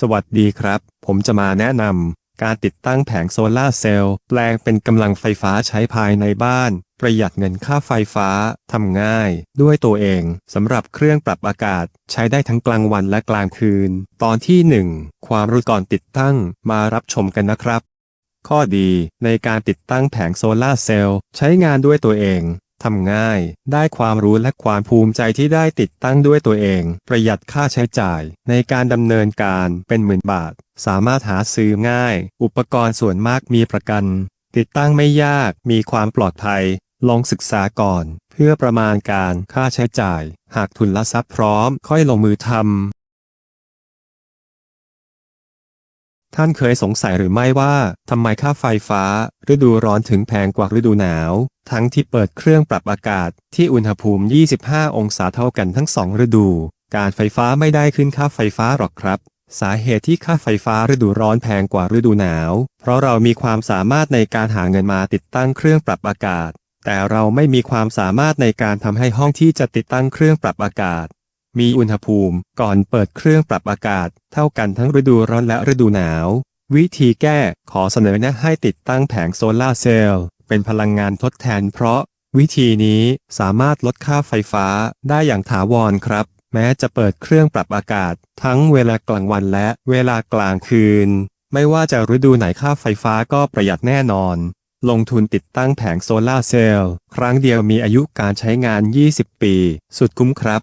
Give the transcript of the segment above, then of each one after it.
สวัสดีครับ ผมจะมาแนะนำการติดตั้งแผงโซลาเซลล์แปลงเป็นกำลังไฟฟ้าใช้ภายในบ้าน ประหยัดเงินค่าไฟฟ้าทำง่าย ด้วยตัวเองสำหรับเครื่องปรับอากาศ ใช้ได้ทั้งกลางวันและกลางคืน ตอนที่ 1 ความรู้ก่อนติดตั้งมารับชมกันนะครับ ข้อดีในการติดตั้งแผงโซลาเซลล์ใช้งานด้วยตัวเอง ทำง่าย ได้ความรู้และความภูมิใจที่ได้ติดตั้งด้วยตัวเอง ประหยัดค่าใช้จ่าย ในการดำเนินการเป็นหมื่นบาท สามารถหาซื้อง่าย อุปกรณ์ส่วนมากมีประกัน ติดตั้งไม่ยาก มีความปลอดภัย ลองศึกษาก่อน เพื่อประมาณการค่าใช้จ่าย หากทุนละทรัพย์พร้อม ค่อยลงมือทำ ท่านเคยสงสัยหรือไม่ว่าทำไมค่าไฟฟ้า ฤดูร้อนถึงแพงกว่าฤดูหนาว ทั้งที่เปิดเครื่องปรับอากาศที่อุณหภูมิ 25 องศาเท่ากันทั้งสองฤดู การไฟฟ้าไม่ได้ขึ้นค่าไฟฟ้าหรอกครับ สาเหตุที่ค่าไฟฟ้าฤดูร้อนแพงกว่าฤดูหนาว เพราะเรามีความสามารถในการหาเงินมาติดตั้งเครื่องปรับอากาศ แต่เราไม่มีความสามารถในการทำให้ห้องที่จะติดตั้งเครื่องปรับอากาศ มีอุณหภูมิก่อนเปิดเครื่องปรับอากาศ เท่ากันทั้งฤดูร้อนและฤดูหนาว วิธีแก้ขอเสนอแนะให้ติดตั้งแผงโซลาร์เซลล์เป็นพลังงานทดแทนเพราะวิธีนี้สามารถลดค่าไฟฟ้าได้อย่างถาวรครับ แม้จะเปิดเครื่องปรับอากาศ ทั้งเวลากลางวันและเวลากลางคืน ไม่ว่าจะฤดูไหนค่าไฟฟ้าก็ประหยัดแน่นอน ลงทุนติดตั้งแผงโซลาร์เซลล์ครั้งเดียวมีอายุการใช้งาน 20 ปี สุดคุ้มครับ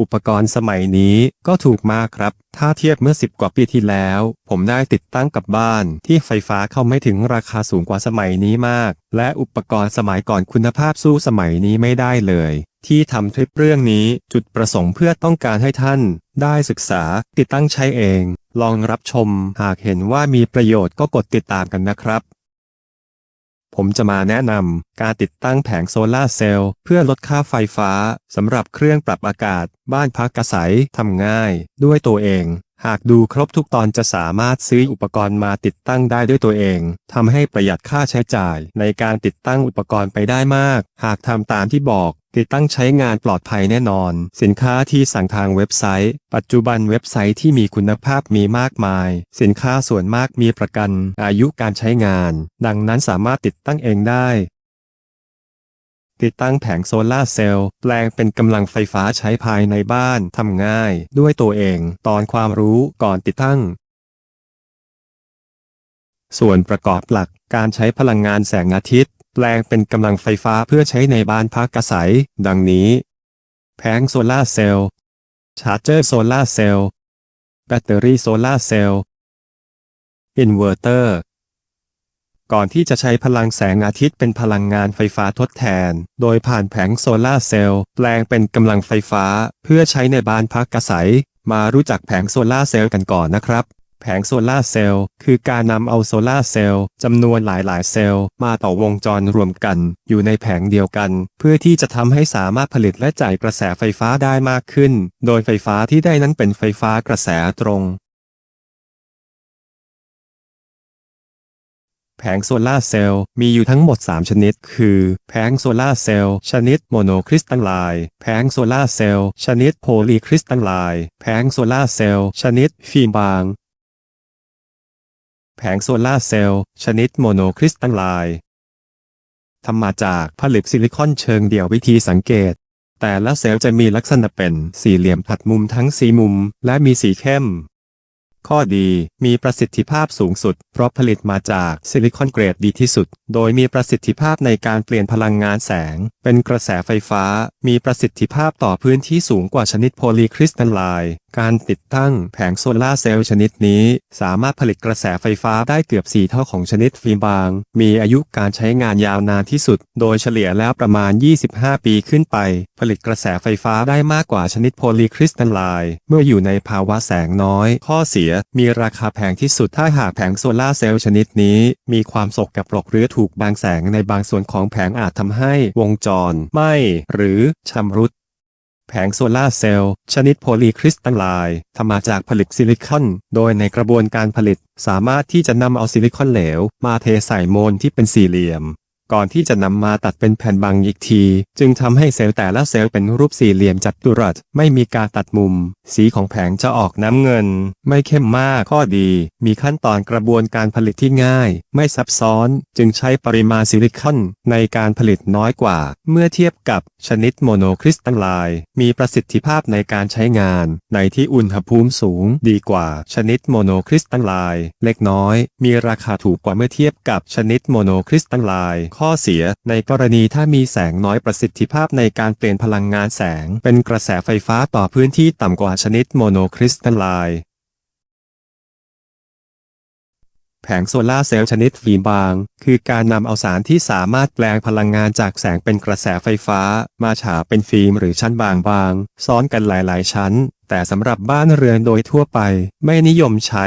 อุปกรณ์สมัยนี้ก็ถูกมากครับ ถ้าเทียบเมื่อ 10 กว่าปีที่แล้ว ผมได้ติดตั้งกับบ้านที่ไฟฟ้าเข้าไม่ถึงราคาสูงกว่าสมัยนี้มาก และอุปกรณ์สมัยก่อนคุณภาพสู้สมัยนี้ไม่ได้เลย ที่ทำทริปเรื่องนี้จุดประสงค์เพื่อต้องการให้ท่าน ได้ศึกษาติดตั้งใช้เอง ลองรับชม หากเห็นว่ามีประโยชน์ก็กดติดตามกันนะครับ ผมจะมาแนะนำการติดตั้งแผงโซลาเซลล์เพื่อลดค่าไฟฟ้าสำหรับเครื่องปรับอากาศ บ้านพักอาศัยทำง่าย ด้วยตัวเอง หากดูครบทุกตอนจะสามารถซื้ออุปกรณ์มาติดตั้งได้ด้วยตัวเองทำให้ประหยัดค่าใช้จ่ายในการติดตั้งอุปกรณ์ไปได้มาก หากทำตามที่บอก ติดตั้งใช้งานปลอดภัยแน่นอน สินค้าที่สั่งทางเว็บไซต์ ปัจจุบันเว็บไซต์ที่มีคุณภาพมีมากมาย สินค้าส่วนมากมีประกัน อายุการใช้งาน ดังนั้นสามารถติดตั้งเองได้ ติดตั้งแผงโซลาร์เซลล์แปลงเป็นกำลังไฟฟ้าใช้ภายในบ้านทำง่าย ด้วยตัวเอง ตอนความรู้ก่อนติดตั้ง ส่วนประกอบหลักการใช้พลังงานแสงอาทิตย์ แปลงเป็นกำลังไฟฟ้าเพื่อใช้ในบ้านพักอาศัย ดังนี้ แผงโซลาเซลล์ ชาร์จเจอร์โซลาเซลล์ แบตเตอรี่โซลาเซลล์ อินเวอร์เตอร์ ก่อนที่จะใช้พลังแสงอาทิตย์เป็นพลังงานไฟฟ้าทดแทน โดยผ่านแผงโซลาเซลล์แปลงเป็นกำลังไฟฟ้าเพื่อใช้ในบ้านพักอาศัย มารู้จักแผงโซลาเซลล์กันก่อนนะครับ แผงโซลาเซลล์คือการนำเอาโซลาเซลล์จำนวนหลายๆ เซลล์มาต่อวงจรรวมกัน อยู่ในแผงเดียวกัน เพื่อที่จะทำให้สามารถผลิตและจ่ายกระแสไฟฟ้าได้มากขึ้น โดยไฟฟ้าที่ได้นั้นเป็นไฟฟ้ากระแสตรงแผงโซลาเซลล์มีอยู่ทั้งหมด 3 ชนิด คือ แผงโซลาเซลล์ชนิดโมโนคริสตัลไลน์แผงโซลาเซลล์ชนิดโพลีคริสตัลไลน์แผงโซลาเซลล์ชนิดฟิล์มบาง ผงโซลาร์เซลล์ชนิดโมโนคริสตัลไลน์ทำมาจากผลึกซิลิคอนเชิงเดี่ยววิธีสังเกต แต่ละเซลล์จะมีลักษณะเป็นสี่เหลี่ยมผัดมุมทั้งสีมุม และมีสีเข้ม ข้อดีมีประสิทธิภาพสูงสุด เพราะผลิตมาจากซิลิคอนเกรดดีที่สุด โดยมีประสิทธิภาพในการเปลี่ยนพลังงานแสง เป็นกระแสไฟฟ้า มีประสิทธิภาพต่อพื้นที่สูงกว่าชนิดโพลีคริสตัลไลน์การติดตั้งแผงโซลาร์เซลล์ชนิดนี้ สามารถผลิตกระแสไฟฟ้าได้เกือบ 4 เท่าของชนิดฟิล์มบาง มีอายุการใช้งานยาวนานที่สุด โดยเฉลี่ยแล้วประมาณ 25 ปีขึ้นไป ผลิตกระแสไฟฟ้าได้มากกว่าชนิดโพลีคริสตัลไลน์เมื่ออยู่ในภาวะแสงน้อย ข้อเสียมีราคาแพงที่สุดถ้าหากแผงโซลาเซลล์ชนิดนี้ มีความสกกับปรกหรือถูกบางแสงในบางส่วนของแผงอาจทำให้วงจรไหมหรือชำรุดแผงโซลาเซลล์ชนิดโพลีคริสตัลไลน์ทำมาจากผลึกซิลิคอน โดยในกระบวนการผลิต สามารถที่จะนำเอาซิลิคอนเหลว มาเทใส่โมลที่เป็นสี่เหลี่ยม ก่อนที่จะนำมาตัดเป็นแผ่นบางอีกที จึงทำให้เซลล์แต่ละเซลล์เป็นรูปสี่เหลี่ยมจัตุรัส ไม่มีการตัดมุม สีของแผงจะออกน้ำเงิน ไม่เข้มมากข้อดี มีขั้นตอนกระบวนการผลิตที่ง่าย ไม่ซับซ้อน จึงใช้ปริมาณซิลิคอนในการผลิตน้อยกว่า เมื่อเทียบกับชนิดโมโนคริสตัลไลน์มีประสิทธิภาพในการใช้งาน ในที่อุณหภูมิสูง ดีกว่าชนิดโมโนคริสตัลไลน์เล็กน้อย มีราคาถูกกว่าเมื่อเทียบกับชนิดโมโนคริสตัลไลน์ข้อเสีย ในกรณีถ้ามีแสงน้อยประสิทธิภาพในการเปลี่ยนพลังงานแสง เป็นกระแสไฟฟ้าต่อพื้นที่ต่ำกว่าชนิดโมโนคริสตัลไลน์แผงโซลาเซลล์ชนิดฟิล์มบาง คือการนำเอาสารที่สามารถแปลงพลังงานจากแสงเป็นกระแสไฟฟ้า มาฉาบเป็นฟิล์มหรือชั้นบางๆ ซ้อนกันหลายๆ ชั้น แต่สำหรับบ้านเรือนโดยทั่วไป ไม่นิยมใช้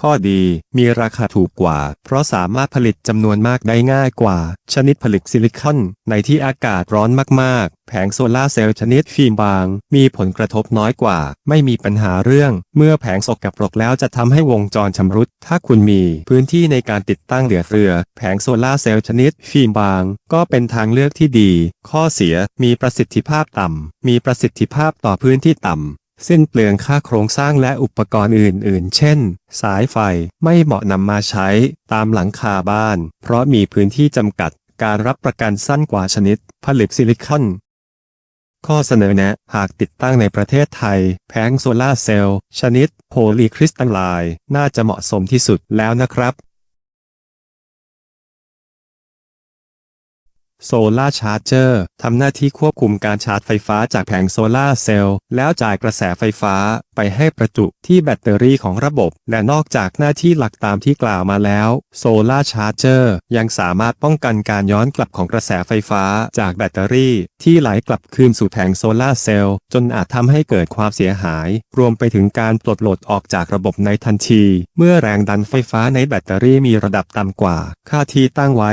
ข้อดี มีราคาถูกกว่า เพราะสามารถผลิตจำนวนมากได้ง่ายกว่า ชนิดผลิตซิลิคอน ในที่อากาศร้อนมากๆ แผงโซลาเซลล์ชนิดฟิล์มบาง มีผลกระทบน้อยกว่า ไม่มีปัญหาเรื่อง เมื่อแผงสกปรกแล้วจะทำให้วงจรชำรุด ถ้าคุณมีพื้นที่ในการติดตั้งเหลือเฟือ แผงโซลาเซลล์ชนิดฟิล์มบาง ก็เป็นทางเลือกที่ดี ข้อเสีย มีประสิทธิภาพต่ำ มีประสิทธิภาพต่อพื้นที่ต่ำ สิ้นเปลืองค่าโครงสร้างและอุปกรณ์อื่น ๆ เช่น สายไฟไม่เหมาะนำมาใช้ตามหลังคาบ้าน เพราะมีพื้นที่จำกัดการรับประกันสั้นกว่าชนิด ผลิตซิลิคอน ข้อเสนอแนะ หากติดตั้งในประเทศไทย แผงโซลาร์เซลล์ ชนิดโพลีคริสตัลไลน์น่าจะเหมาะสมที่สุดแล้วนะครับ โซลาร์ชาร์เจอร์ทำหน้าที่ควบคุมการชาร์จไฟฟ้าจากแผงโซลาร์เซลล์แล้วจ่ายกระแสไฟฟ้าไปให้ประจุที่แบตเตอรี่ของระบบ และนอกจากหน้าที่หลักตามที่กล่าวมาแล้วโซลาร์ชาร์เจอร์ยังสามารถป้องกันการย้อนกลับของกระแสไฟฟ้าจากแบตเตอรี่ ที่ไหลกลับคืนสู่แผงโซลาร์เซลล์จนอาจทำให้เกิดความเสียหาย รวมไปถึงการปลดโหลดออกจากระบบในทันที เมื่อแรงดันไฟฟ้าในแบตเตอรี่มีระดับต่ำกว่า ค่าที่ตั้งไว้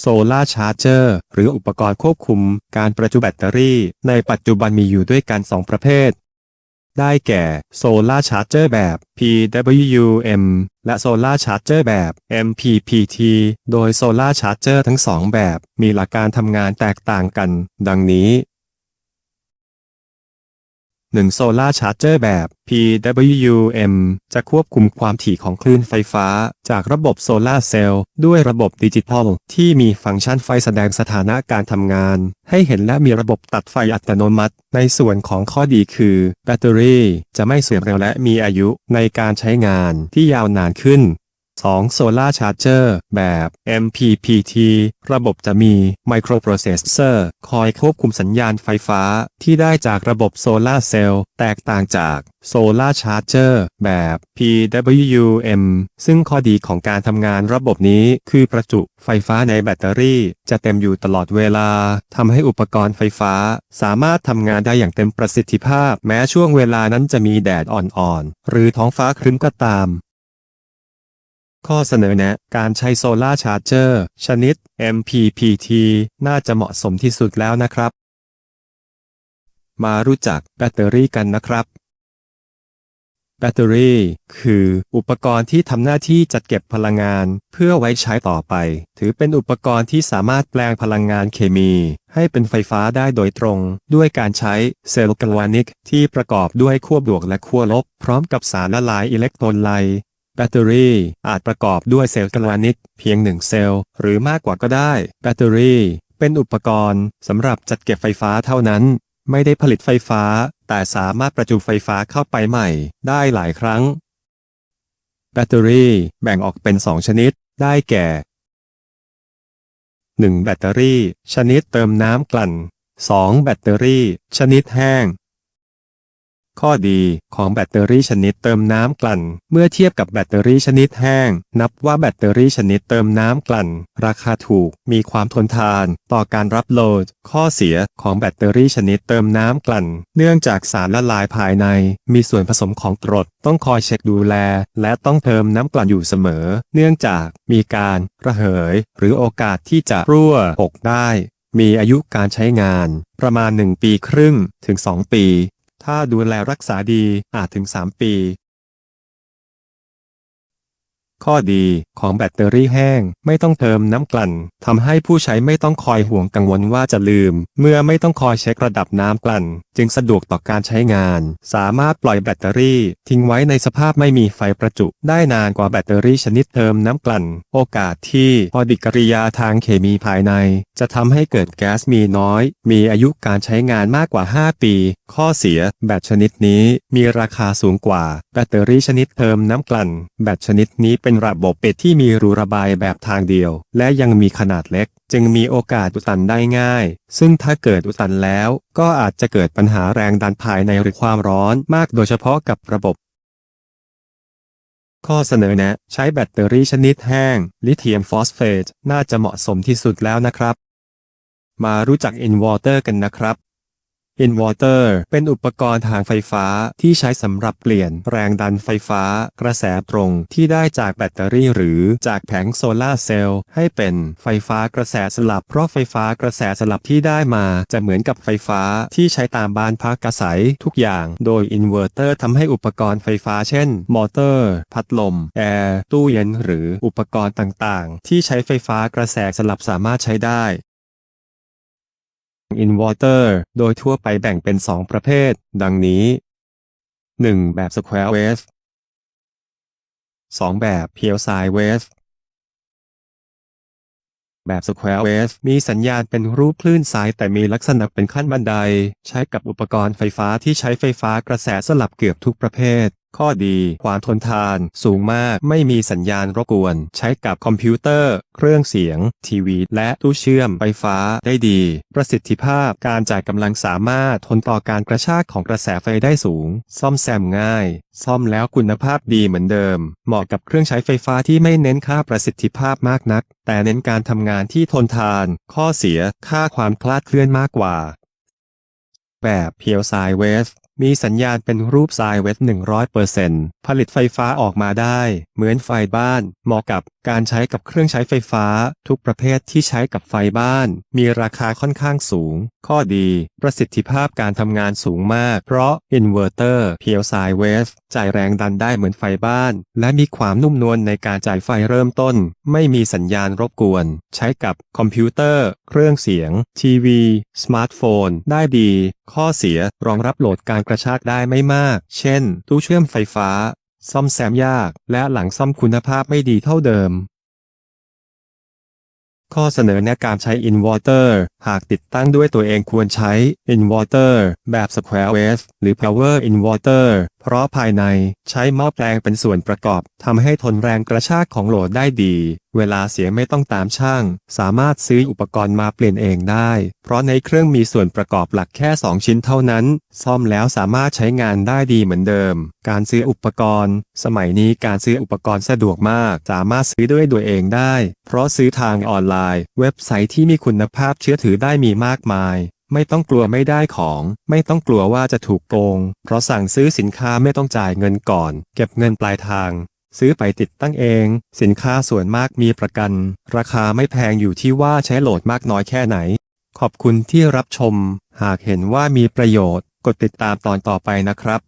โซลาร์ชาร์เจอร์หรืออุปกรณ์ควบคุมการประจุแบตเตอรี่ ในปัจจุบันมีอยู่ด้วยกัน 2 ประเภท ได้แก่โซลาร์ชาร์เจอร์แบบ PWM และโซลาร์ชาร์เจอร์แบบ MPPT โดยโซลาร์ชาร์เจอร์ทั้งสองแบบ มีหลักการทำงานแตกต่างกัน ดังนี้ 1. โซลาร์ชาร์เจอร์แบบ PWM จะควบคุมความถี่ของคลื่นไฟฟ้า จากระบบโซลาร์เซลล์ด้วยระบบดิจิทัล ที่มีฟังก์ชันไฟแสดงสถานะการทำงาน ให้เห็นและมีระบบตัดไฟอัตโนมัติ ในส่วนของข้อดีคือ แบตเตอรี่จะไม่เสื่อมเร็วและมีอายุในการใช้งานที่ยาวนานขึ้น 2. Solar Charger แบบ MPPT ระบบจะมี Microprocessor คอยควบคุมสัญญาณไฟฟ้าที่ได้จากระบบโซลาเซลล์แตกต่างจาก Solar Charger แบบ PWM ซึ่งข้อดีของการทำงานระบบนี้คือประจุไฟฟ้าในแบตเตอรี่ จะเต็มอยู่ตลอดเวลาทำให้อุปกรณ์ไฟฟ้า สามารถทำงานได้อย่างเต็มประสิทธิภาพ แม้ช่วงเวลานั้นจะมีแดดอ่อนๆ หรือท้องฟ้าครึ้มก็ตาม ข้อเสนอแนะ การใช้โซลาร์ชาร์เจอร์ชนิด MPPT น่าจะเหมาะสมที่สุดแล้วนะครับ มารู้จักแบตเตอรี่กันนะครับ แบตเตอรี่ คืออุปกรณ์ที่ทำหน้าที่จัดเก็บพลังงาน เพื่อไว้ใช้ต่อไป ถือเป็นอุปกรณ์ที่สามารถแปลงพลังงานเคมี ให้เป็นไฟฟ้าได้โดยตรง ด้วยการใช้เซลล์กลวานิกที่ประกอบด้วยขั้วบวกและขั้วลบ พร้อมกับสารละลายอิเล็กโทรไล แบตเตอรี่อาจประกอบด้วยเซลล์กัลวานิกเพียงหนึ่งเซลล์หรือมากกว่าก็ได้ แบตเตอรี่ เป็นอุปกรณ์สำหรับจัดเก็บไฟฟ้าเท่านั้น ไม่ได้ผลิตไฟฟ้า แต่สามารถประจุไฟฟ้าเข้าไปใหม่ได้หลายครั้ง แบตเตอรี่แบ่งออกเป็น 2 ชนิด ได้แก่ 1. แบตเตอรี่ ชนิดเติมน้ำกลั่น 2. แบตเตอรี่ ชนิดแห้ง ข้อดีของแบตเตอรี่ชนิดเติมน้ำกลั่น เมื่อเทียบกับแบตเตอรี่ชนิดแห้ง นับว่าแบตเตอรี่ชนิดเติมน้ำกลั่น ราคาถูก มีความทนทาน ต่อการรับโหลด ข้อเสียของแบตเตอรี่ชนิดเติมน้ำกลั่น เนื่องจากสารละลายภายใน มีส่วนผสมของกรด ต้องคอยเช็คดูแล และต้องเติมน้ำกลั่นอยู่เสมอ เนื่องจากมีการระเหย หรือโอกาสที่จะรั่วหกได้มีอายุการใช้งานประมาณ 1 ปีครึ่งถึง 2 ปี ถ้าดูแลรักษาดีอาจถึง 3 ปี ข้อดีของแบตเตอรี่แห้ง ไม่ต้องเติมน้ำกลั่นทำให้ผู้ใช้ไม่ต้องคอยห่วงกังวลว่าจะลืม เมื่อไม่ต้องคอยเช็คระดับน้ำกลั่น จึงสะดวกต่อการใช้งาน สามารถปล่อยแบตเตอรี่ ทิ้งไว้ในสภาพไม่มีไฟประจุ ได้นานกว่าแบตเตอรี่ชนิดเติมน้ำกลั่น โอกาสที่ปฏิกิริยาทางเคมีภายใน จะทำให้เกิดแก๊สมีน้อย มีอายุการใช้งานมากกว่า 5 ปี ข้อเสีย แบตชนิดนี้มีราคาสูงกว่า แบตเตอรี่ชนิดเติมน้ำกลั่น แบตชนิดนี้เเป็นระบบปิดที่มีรูระบายแบบทางเดียว และยังมีขนาดเล็ก จึงมีโอกาสอุดตันได้ง่าย ซึ่งถ้าเกิดอุดตันแล้ว ก็อาจจะเกิดปัญหาแรงดันภายในหรือความร้อนมากโดยเฉพาะกับระบบข้อเสนอแนะ ใช้แบตเตอรี่ชนิดแห้ง ลิเธียมฟอสเฟตน่าจะเหมาะสมที่สุดแล้วนะครับ มารู้จักอินวอเตอร์กันนะครับ อินวอเตอร์เป็นอุปกรณ์ทางไฟฟ้าที่ใช้สำหรับเปลี่ยนแรงดันไฟฟ้า กระแสตรงที่ได้จากแบตเตอรี่หรือจากแผงโซลาเซลล์ให้เป็นไฟฟ้ากระแสสลับ เพราะไฟฟ้ากระแสสลับที่ได้มาจะเหมือนกับไฟฟ้าที่ใช้ตามบ้านพักอาศัยทุกอย่าง โดยอินเวอร์เตอร์ทำให้อุปกรณ์ไฟฟ้าเช่น มอเตอร์ พัดลม แอร์ ตู้เย็น หรืออุปกรณ์ต่างๆ ที่ใช้ไฟฟ้ากระแสสลับสามารถใช้ได้ อินวอเตอร์โดยทั่วไปแบ่งเป็น 2 ประเภท ดังนี้ 1. แบบ Square Wave 2. แบบ Pure Sine Wave แบบ Square Wave มีสัญญาณเป็นรูปคลื่นซ้ายแต่มีลักษณะเป็นขั้นบันได ใช้กับอุปกรณ์ไฟฟ้าที่ใช้ไฟฟ้ากระแสสลับเกือบทุกประเภท ข้อดี ความทนทาน สูงมาก ไม่มีสัญญาณรบกวน ใช้กับคอมพิวเตอร์ เครื่องเสียง ทีวี และตู้เชื่อมไฟฟ้าได้ดี ประสิทธิภาพ การจ่ายกำลังสามารถทนต่อการกระชากของกระแสไฟได้สูง ซ่อมแซมง่าย ซ่อมแล้วคุณภาพดีเหมือนเดิม เหมาะกับเครื่องใช้ไฟฟ้าที่ไม่เน้นค่าประสิทธิภาพมากนัก แต่เน้นการทำงานที่ทนทาน ข้อเสีย ค่าความคลาดเคลื่อนมากกว่า แบบเพียวไซเวฟ มีสัญญาณเป็นรูปไซเวท100%ผลิตไฟฟ้าออกมาได้ เหมือนไฟบ้าน เหมาะกับการใช้กับเครื่องใช้ไฟฟ้า ทุกประเภทที่ใช้กับไฟบ้าน มีราคาค่อนข้างสูง ข้อดี ประสิทธิภาพการทำงานสูงมาก เพราะอินเวอร์เตอร์เพียวไซเวฟจ่ายแรงดันได้เหมือนไฟบ้าน และมีความนุ่มนวลในการจ่ายไฟเริ่มต้น ไม่มีสัญญาณรบกวน ใช้กับคอมพิวเตอร์ เครื่องเสียง ทีวี สมาร์ทโฟน ได้ดี ข้อเสียรองรับโหลดการกระชากได้ไม่มาก เช่น ตู้เชื่อมไฟฟ้า ซ่อมแซมยาก และหลังซ่อมคุณภาพไม่ดีเท่าเดิมข้อเสนอแนะการใช้อินวอเตอร์หากติดตั้งด้วยตัวเองควรใช้อินวอเตอร์แบบ Square Wave หรือ Power Inverter เพราะภายในใช้หม้อแปลงเป็นส่วนประกอบทำให้ทนแรงกระชากของโหลดได้ดี เวลาเสียไม่ต้องตามช่าง สามารถซื้ออุปกรณ์มาเปลี่ยนเองได้ เพราะในเครื่องมีส่วนประกอบหลักแค่ 2 ชิ้นเท่านั้น ซ่อมแล้วสามารถใช้งานได้ดีเหมือนเดิม การซื้ออุปกรณ์ สมัยนี้การซื้ออุปกรณ์สะดวกมาก สามารถซื้อด้วยตัวเองได้ เพราะซื้อทางออนไลน์ เว็บไซต์ที่มีคุณภาพเชื่อถือได้มีมากมาย ไม่ต้องกลัวไม่ได้ของ ไม่ต้องกลัวว่าจะถูกโกง เพราะสั่งซื้อสินค้าไม่ต้องจ่ายเงินก่อน เก็บเงินปลายทาง ซื้อไปติดตั้งเอง สินค้าส่วนมากมีประกัน ราคาไม่แพงอยู่ที่ว่าใช้โหลดมากน้อยแค่ไหน ขอบคุณที่รับชม หากเห็นว่ามีประโยชน์ กดติดตามตอนต่อไปนะครับ